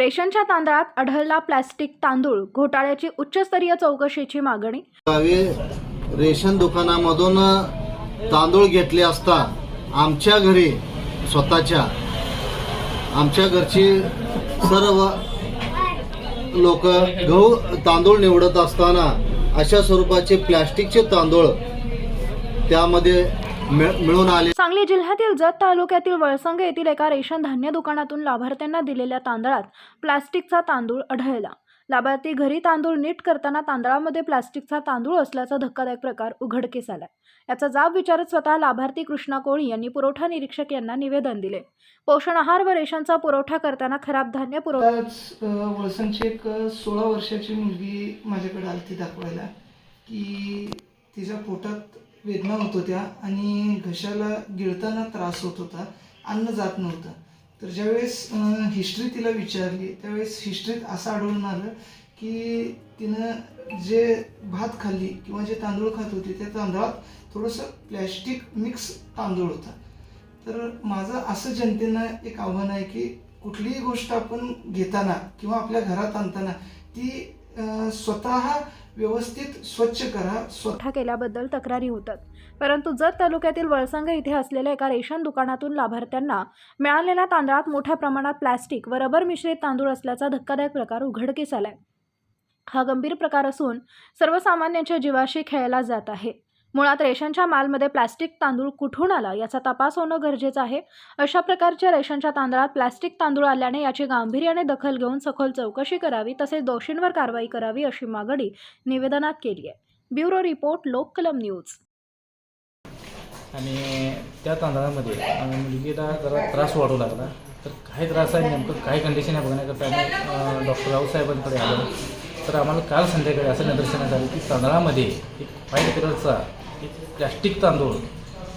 रेशनच्या तांदळात आढळला प्लॅस्टिक तांदूळ घोटाळ्याची उच्चस्तरीय चौकशीची मागणी. रेशन दुकानामधून तांदूळ घेतले असता आमच्या घरी स्वतःच्या आमच्या घरची सर्व लोक गहू तांदूळ निवडत असताना अशा स्वरूपाचे प्लॅस्टिकचे तांदूळ त्यामध्ये मिळून आले. सांगली जिल्ह्यातील जत तालुक्यातील वळसंग येथील एका रेशन धान्य दुकानातून लाभार्थ्यांना दिलेल्या तांदळात प्लास्टिकचा तांदूळ आढळला. लाभार्थी घरी तांदूळ नीट करताना तांदळामध्ये प्लास्टिकचा तांदूळ असल्याचा धक्कादायक प्रकार उघडकीस आलाय याचा जाब विचारत स्वतः लाभार्थी कृष्णा कोळी यांनी पुरवठा निरीक्षक यांना निवेदन दिले. पोषण आहार व रेशनचा पुरवठा करताना खराब धान्य पुरवठा वळसंगची एक सोळा वर्षाची मुलगी माझ्याकडे आली ती दाखवायला की तिच्या पोटात वेदना होत होत्या आणि घशाला गिळताना त्रास होत होता अन्न जात नव्हतं. तर ज्यावेळेस हिस्ट्री तिला विचारली त्यावेळेस हिस्ट्रीत असं आढळून आलं की तिनं जे भात खाल्ली किंवा जे तांदूळ खात होते त्या तांदळात थोडंसं प्लॅस्टिक मिक्स तांदूळ होता. तर माझं असं जनतेनं एक आव्हान आहे की कुठलीही गोष्ट आपण घेताना किंवा आपल्या घरात आणताना ती स्वतः व्यवस्थित स्वच्छ करा स्व केल्याबद्दल तक्रारी होतात. परंतु जत तालुक्यातील वळसंग इथे असलेल्या एका रेशन दुकानातून लाभार्थ्यांना मिळालेल्या तांदळात मोठ्या प्रमाणात प्लॅस्टिक व रबर मिश्रित तांदूळ असल्याचा धक्कादायक प्रकार उघडकीस आलाय. हा गंभीर प्रकार असून सर्वसामान्यांच्या जीवाशी खेळला जात आहे. मुळात रेशनच्या मालमध्ये प्लॅस्टिक तांदूळ कुठून आला याचा तपास होणं गरजेचं आहे. अशा प्रकारच्या रेशनच्या तांदळात प्लॅस्टिक तांदूळ आल्याने याची गांभीर्याने दखल घेऊन सखोल चौकशी करावी तसेच दोषींवर कारवाई करावी अशी मागणी निवेदनात केली आहे. ब्युरो रिपोर्ट लोककलम न्यूज. आणि त्या तांदळामध्ये मुलगीला जरा त्रास वाढू लागला. तर काय त्रास आहे नेमकं? काय कंडिशन आहे बघण्याकरता आम्ही डॉक्टर रावसाहेबांकडे आलो. तर आम्हाला काल संध्याकाळी असं निदर्शनात आलं की तांदळामध्ये एक व्हाईट कलरचा एक प्लॅस्टिक तांदूळ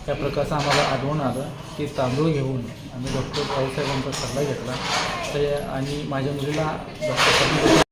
या प्रकारचं आम्हाला आढळून आलं की तांदूळ घेऊन आम्ही डॉक्टर रावसाहेबांचा सल्ला घेतला. तर आणि माझ्या मुलीला डॉक्टर